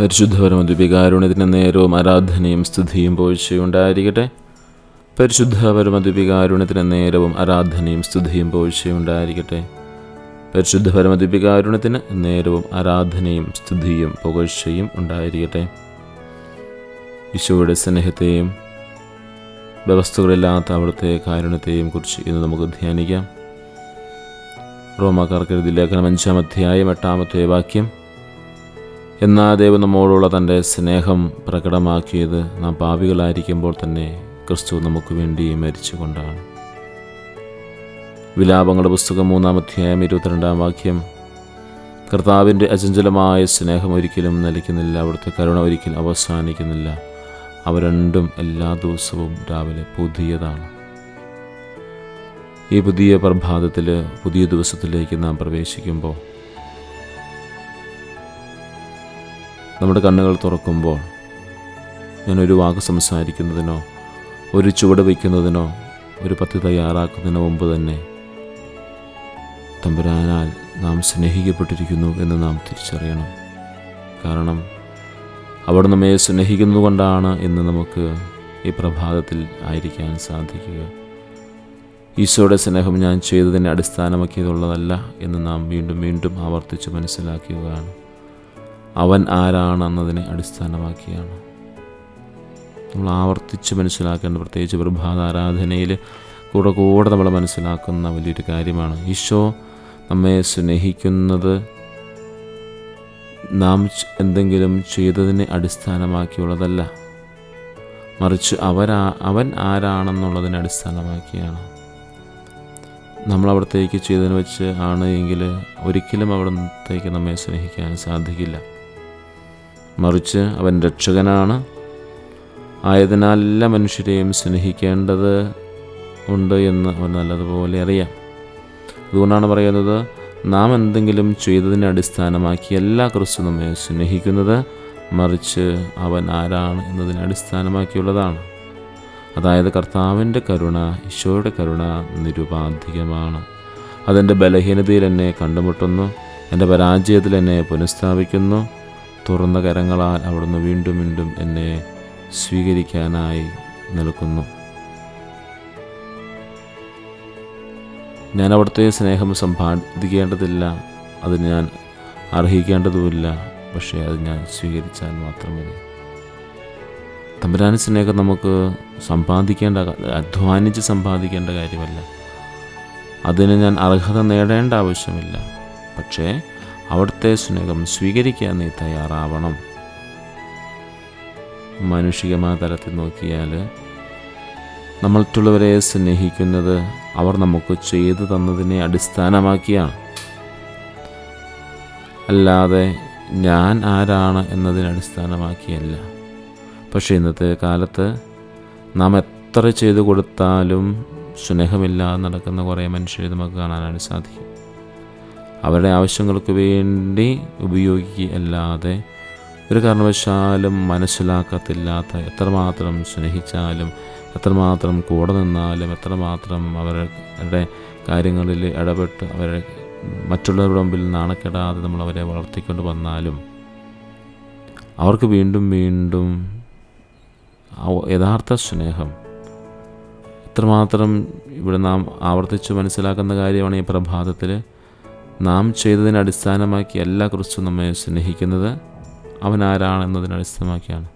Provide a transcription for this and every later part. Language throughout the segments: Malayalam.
പരിശുദ്ധപരമദ്വികാരുണ്യത്തിന് നേരവും ആരാധനയും സ്തുതിയും പോഴ്ചയുണ്ടായിരിക്കട്ടെ. പരിശുദ്ധപരമ പരമദ്വികാരുണ്യത്തിന് നേരവും ആരാധനയും സ്തുതിയും പോഴ്ചയുണ്ടായിരിക്കട്ടെ. പരിശുദ്ധപരമ പരമദ്വികാരുണ്യത്തിന് നേരവും ആരാധനയും സ്തുതിയും പുകഴ്ചയും ഉണ്ടായിരിക്കട്ടെ. ഈശോയുടെ സ്നേഹത്തെയും വ്യവസ്ഥകളില്ലാത്ത അവിടുത്തെ കാരുണ്യത്തെയും കുറിച്ച് ഇന്ന് നമുക്ക് ധ്യാനിക്കാം. റോമാക്കാർക്കെഴുതി ലേഖനം അഞ്ചാം അധ്യായം എട്ടാമത്തെ വാക്യം എന്നാ ദൈവം നമ്മോടുള്ള തന്റെ സ്നേഹം പ്രകടമാക്കിയത് നാം പാപികളായിരിക്കുമ്പോൾ തന്നെ ക്രിസ്തു നമുക്ക് വേണ്ടി മരിച്ചുകൊണ്ടാണ്. വിലാപങ്ങളുടെ പുസ്തകം മൂന്നാം അധ്യായം ഇരുപത്തിരണ്ടാം വാക്യം. കർത്താവിന്റെ അചഞ്ചലമായ സ്നേഹം ഒരിക്കലും നിലയ്ക്കുന്നില്ല അവിടുത്തെ കരുണ ഒരിക്കലും അവസാനിക്കുന്നില്ല. അവ രണ്ടും എല്ലാ ദിവസവും രാവിലെ പുതിയതാണ്. ഈ പുതിയ പ്രഭാതത്തിൽ പുതിയ ദിവസത്തിലേക്ക് നാം പ്രവേശിക്കുമ്പോൾ നമ്മുടെ കണ്ണുകൾ തുറക്കുമ്പോൾ ഞാനൊരു വാക്ക് സംസാരിക്കുന്നതിനോ ഒരു ചുവട് വയ്ക്കുന്നതിനോ ഒരു പദ്ധതി തയ്യാറാക്കുന്നതിന് മുമ്പ് തന്നെ തമ്പുരാനാൽ നാം സ്നേഹിക്കപ്പെട്ടിരിക്കുന്നു എന്ന് നാം തിരിച്ചറിയണം. കാരണം അവിടെ നമ്മെ സ്നേഹിക്കുന്നതുകൊണ്ടാണ് ഇന്ന് നമുക്ക് ഈ പ്രഭാതത്തിൽ ആയിരിക്കാൻ സാധിക്കുക. ഈശോയുടെ സ്നേഹം ഞാൻ ചെയ്തതിനെ അടിസ്ഥാനമാക്കിയതുള്ളതല്ല എന്ന് നാം വീണ്ടും വീണ്ടും ആവർത്തിച്ച് മനസ്സിലാക്കുകയാണ്. അവൻ ആരാണെന്നതിനെ അടിസ്ഥാനമാക്കിയാണ്. നമ്മൾ ആവർത്തിച്ച് മനസ്സിലാക്കേണ്ട പ്രത്യേകിച്ച് പ്രഭാത ആരാധനയിൽ കൂടെ കൂടെ നമ്മൾ മനസ്സിലാക്കുന്ന വലിയൊരു കാര്യമാണ്. ഈശോ നമ്മെ സ്നേഹിക്കുന്നത് നാം എന്തെങ്കിലും ചെയ്തതിനെ അടിസ്ഥാനമാക്കിയുള്ളതല്ല. മറിച്ച് അവരാ അവൻ ആരാണെന്നുള്ളതിനെ അടിസ്ഥാനമാക്കിയാണ്. നമ്മൾ അവിടത്തേക്ക് ചെയ്തതിന് വെച്ച് ആണ് എങ്കിൽ ഒരിക്കലും അവിടത്തേക്ക് നമ്മെ സ്നേഹിക്കാൻ സാധിക്കില്ല. മറിച്ച് അവൻ രക്ഷകനാണ്. ആയതിനാൽ എല്ലാ മനുഷ്യരെയും സ്നേഹിക്കേണ്ടത് ഉണ്ട് എന്ന് അവൻ നല്ലതുപോലെ അറിയാം. അതുകൊണ്ടാണ് പറയുന്നത് നാം എന്തെങ്കിലും ചെയ്തതിനെ അടിസ്ഥാനമാക്കി എല്ലാ ക്രിസ്തു നമ്മെ സ്നേഹിക്കുന്നത് മറിച്ച് അവൻ ആരാണ് എന്നതിനെ അടിസ്ഥാനമാക്കിയുള്ളതാണ്. അതായത് കർത്താവിന്റെ കരുണ ഈശോയുടെ കരുണ നിരുപാധികമാണ്. അതെന്റെ ബലഹീനതയിൽ എന്നെ കണ്ടുമുട്ടുന്നു എന്റെ പരാജയത്തിൽ എന്നെ പുനഃസ്ഥാപിക്കുന്നു തുറന്ന കരങ്ങളാൽ അവിടുന്ന് വീണ്ടും വീണ്ടും എന്നെ സ്വീകരിക്കാനായി നിൽക്കുന്നു. ഞാൻ അവിടുത്തെ സ്നേഹം സമ്പാദിക്കേണ്ടതില്ല അത് ഞാൻ അർഹിക്കേണ്ടതുമില്ല പക്ഷേ അത് ഞാൻ സ്വീകരിച്ചാൽ മാത്രം മതി സ്നേഹം നമുക്ക് സമ്പാദിക്കേണ്ട അധ്വാനിച്ച് സമ്പാദിക്കേണ്ട കാര്യമല്ല. അതിന് ഞാൻ അർഹത നേടേണ്ട ആവശ്യമില്ല. പക്ഷേ അവിടുത്തെ സ്നേഹം സ്വീകരിക്കാൻ നീ തയ്യാറാവണം. മാനുഷികമായ തലത്തിൽ നോക്കിയാൽ നമ്മൾക്കുള്ളവരെ സ്നേഹിക്കുന്നത് അവർ നമുക്ക് ചെയ്തു തന്നതിനെ അടിസ്ഥാനമാക്കിയാണ്. അല്ലാതെ ഞാൻ ആരാണ് എന്നതിനെ അടിസ്ഥാനമാക്കിയല്ല. പക്ഷേ ഇന്നത്തെ കാലത്ത് നാം എത്ര ചെയ്തു കൊടുത്താലും സ്നേഹമില്ലാതെ നടക്കുന്ന കുറേ മനുഷ്യരെ നമുക്ക് കാണാനായിട്ട് സാധിക്കും. അവരുടെ ആവശ്യങ്ങൾക്ക് വേണ്ടി ഉപയോഗിക്കുക അല്ലാതെ ഒരു കാരണവശാലും മനസ്സിലാക്കത്തില്ലാത്ത എത്രമാത്രം സ്നേഹിച്ചാലും എത്രമാത്രം കൂടെ നിന്നാലും എത്രമാത്രം അവരുടെ കാര്യങ്ങളിൽ ഇടപെട്ട് അവരെ മറ്റുള്ളവരുടെ മുമ്പിൽ നാണക്കെടാതെ നമ്മൾ അവരെ വളർത്തിക്കൊണ്ട് വന്നാലും അവർക്ക് വീണ്ടും വീണ്ടും യഥാർത്ഥ സ്നേഹം എത്രമാത്രം ഇവിടെ നാം ആവർത്തിച്ച് മനസ്സിലാക്കുന്ന കാര്യമാണ് ഈ പ്രഭാതത്തിൽ നാം ചെയ്തതിനെ അടിസ്ഥാനമാക്കി എല്ലാ ക്രിസ്തു നമ്മെ സ്നേഹിക്കുന്നത് അവൻ ആരാണെന്നതിനെ അടിസ്ഥാനമാക്കിയാണ്.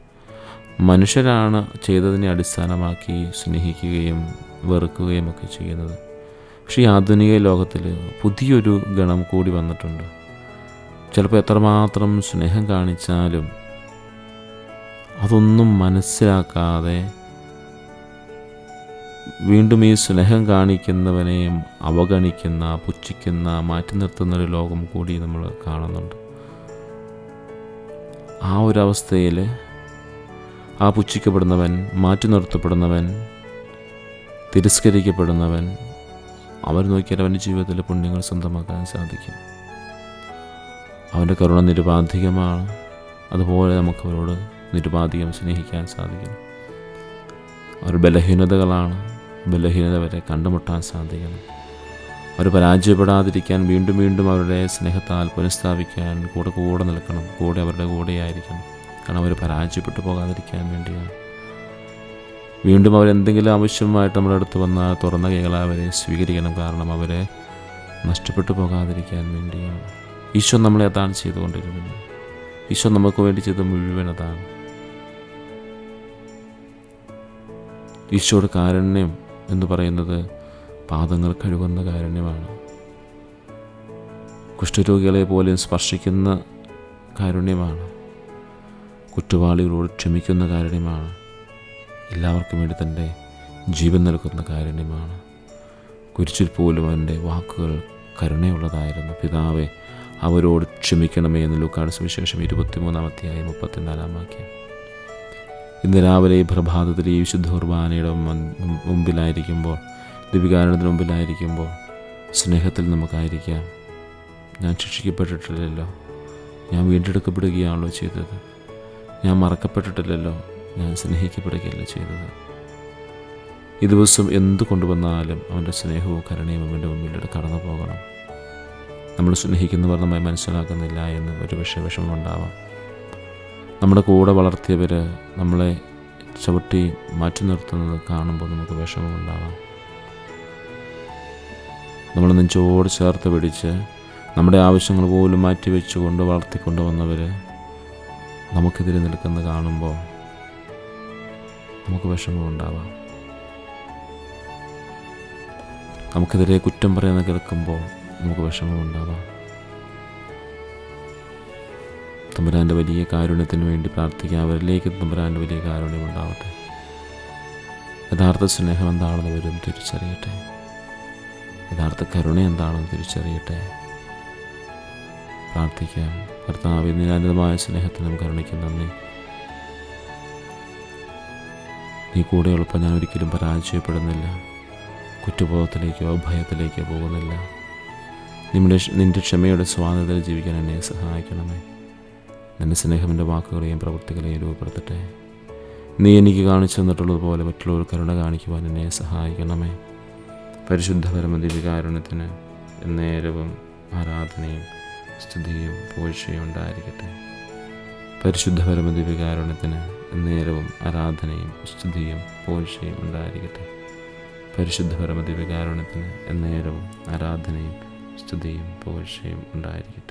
മനുഷ്യരാണ് ചെയ്തതിനെ അടിസ്ഥാനമാക്കി സ്നേഹിക്കുകയും വെറുക്കുകയും ഒക്കെ ചെയ്യുന്നത്. പക്ഷേ ഈ ആധുനിക ലോകത്തിൽ പുതിയൊരു ഗണം കൂടി വന്നിട്ടുണ്ട്. ചിലപ്പോൾ എത്രമാത്രം സ്നേഹം കാണിച്ചാലും അതൊന്നും മനസ്സിലാക്കാതെ വീണ്ടും ഈ സ്നേഹം കാണിക്കുന്നവനെയും അവഗണിക്കുന്ന പുച്ഛിക്കുന്ന മാറ്റി നിർത്തുന്ന ഒരു ലോകം കൂടി നമ്മൾ കാണുന്നുണ്ട്. ആ ഒരു അവസ്ഥയിൽ ആ പുച്ഛിക്കപ്പെടുന്നവൻ മാറ്റി നിർത്തപ്പെടുന്നവൻ തിരസ്കരിക്കപ്പെടുന്നവൻ അവർ നോക്കിയാൽ അവന്റെ ജീവിതത്തിലെ പുണ്യങ്ങൾ സ്വന്തമാക്കാൻ സാധിക്കും. അവന്റെ കരുണ നിരുപാധികമാണ്. അതുപോലെ നമുക്ക് അവരോട് നിരുപാധികം സ്നേഹിക്കാൻ സാധിക്കും. അവർ ബലഹീനതകളാണ്. ബലഹീനത വരെ കണ്ടുമുട്ടാൻ സാധിക്കണം. അവർ പരാജയപ്പെടാതിരിക്കാൻ വീണ്ടും വീണ്ടും അവരുടെ സ്നേഹത്താൽ പുനഃസ്ഥാപിക്കാൻ കൂടെ കൂടെ നിൽക്കണം. കൂടെ അവരുടെ കൂടെയായിരിക്കണം കാരണം അവർ പരാജയപ്പെട്ടു പോകാതിരിക്കാൻ വേണ്ടിയാണ്. വീണ്ടും അവരെന്തെങ്കിലും ആവശ്യമായിട്ട് നമ്മുടെ അടുത്ത് വന്നാൽ തുറന്ന കൈകളെ അവരെ സ്വീകരിക്കണം. കാരണം അവരെ നഷ്ടപ്പെട്ടു പോകാതിരിക്കാൻ വേണ്ടിയാണ്. ഈശോ നമ്മളെ അതാണ് ചെയ്തുകൊണ്ടിരുന്നത് ഈശോ നമുക്ക് വേണ്ടി ചെയ്ത മുഴുവൻ അതാണ്. ഈശോയുടെ കാരുണ്യം എന്ന് പറയുന്നത് പാദങ്ങൾ കഴുകുന്ന കാരുണ്യമാണ്. കുഷ്ഠരോഗികളെ പോലും സ്പർശിക്കുന്ന കാരുണ്യമാണ്. കുറ്റവാളികളോട് ക്ഷമിക്കുന്ന കാരുണ്യമാണ്. എല്ലാവർക്കും വേണ്ടി തന്റെ ജീവൻ നൽകുന്ന കാരുണ്യമാണ്. കുരിച്ചിൽ പോലും അവന്റെ വാക്കുകൾ കരുണയുള്ളതായിരുന്നു. പിതാവെ അവരോട് ക്ഷമിക്കണമേ എന്ന് ലുക്കാട് സുവിശേഷം ഇരുപത്തിമൂന്നാമത്തെയായി മുപ്പത്തിനാലാം വാക്യം. ഇന്ന് രാവിലെ ഈ പ്രഭാതത്തിൽ ഈ വിശുദ്ധ കുർബാനയുടെ മുമ്പിലായിരിക്കുമ്പോൾ ദിവികാരണത്തിന് മുമ്പിലായിരിക്കുമ്പോൾ സ്നേഹത്തിൽ നമുക്കായിരിക്കാം. ഞാൻ ശിക്ഷിക്കപ്പെട്ടിട്ടില്ലല്ലോ. ഞാൻ വീണ്ടെടുക്കപ്പെടുകയാണല്ലോ ചെയ്തത്. ഞാൻ മറക്കപ്പെട്ടിട്ടില്ലല്ലോ. ഞാൻ സ്നേഹിക്കപ്പെടുകയല്ല ചെയ്തത്. ഈ ദിവസം എന്തു കൊണ്ടുവന്നാലും അവന്റെ സ്നേഹവും കരുണയും അവന്റെ മുമ്പിലൂടെ കടന്നു പോകണം നമ്മൾ സ്നേഹിക്കുന്നവർ നമ്മെ മനസ്സിലാക്കുന്നില്ല എന്ന് ഒരു വിഷയ വിഷമമുണ്ടാവാം. നമ്മുടെ കൂടെ വളർത്തിയവർ നമ്മളെ ചവിട്ടി മാറ്റി നിർത്തുന്നത് കാണുമ്പോൾ നമുക്ക് വിഷമമുണ്ടാവാം. നമ്മൾ നെഞ്ചോട് ചേർത്ത് പിടിച്ച് നമ്മുടെ ആവശ്യങ്ങൾ പോലും മാറ്റി വെച്ചുകൊണ്ട് വളർത്തിക്കൊണ്ട് വന്നവർ നമുക്കെതിരെ നിൽക്കുന്നത് കാണുമ്പോൾ നമുക്ക് വിഷമമുണ്ടാവാം. നമുക്കെതിരെ കുറ്റം പറയുന്ന കേൾക്കുമ്പോൾ നമുക്ക് വിഷമമുണ്ടാവാം. തമ്പുരാന്റെ വലിയ കാരുണ്യത്തിന് വേണ്ടി പ്രാർത്ഥിക്കുക. അവരിലേക്ക് തമ്പുരാന്റെ വലിയ കാരുണ്യം ഉണ്ടാവട്ടെ. യഥാർത്ഥ സ്നേഹം എന്താണെന്ന് വരും തിരിച്ചറിയട്ടെ. യഥാർത്ഥ കരുണ എന്താണെന്ന് തിരിച്ചറിയട്ടെ. പ്രാർത്ഥിക്കാം കർത്താവ് നിരാനിതമായ സ്നേഹത്തിനും കരുണയ്ക്കും നന്ദി. നീ കൂടെയുള്ളപ്പോൾ ഞാൻ ഒരിക്കലും പരാജയപ്പെടുന്നില്ല. കുറ്റബോധത്തിലേക്കോ ഭയത്തിലേക്കോ പോകുന്നില്ല. നിന്റെ നിന്റെ ക്ഷമയുടെ സ്വാതന്ത്ര്യം ജീവിക്കാൻ എന്നെ സഹായിക്കണമേ. നിന്റെ എന്റെ വാക്കുകളെയും പ്രവൃത്തികളെയും രൂപപ്പെടുത്തട്ടെ. നീ എനിക്ക് കാണിച്ചു തന്നിട്ടുള്ളതുപോലെ മറ്റുള്ളവർ കരുണ കാണിക്കുവാൻ എന്നെ സഹായിക്കണമേ. പരിശുദ്ധ പരമദിവികാരുണ്യത്തിന് നേരവും ആരാധനയും സ്തുതിയും പോഴ്ചയും ഉണ്ടായിരിക്കട്ടെ. പരിശുദ്ധ പരമദിവികാരുണ്യത്തിന് നേരവും ആരാധനയും സ്തുതിയും പോഴ്ചയും ഉണ്ടായിരിക്കട്ടെ. പരിശുദ്ധ പരമദിവികാരുണ്യത്തിന് നേരവും ആരാധനയും സ്തുതിയും പോഴ്ചയും ഉണ്ടായിരിക്കട്ടെ.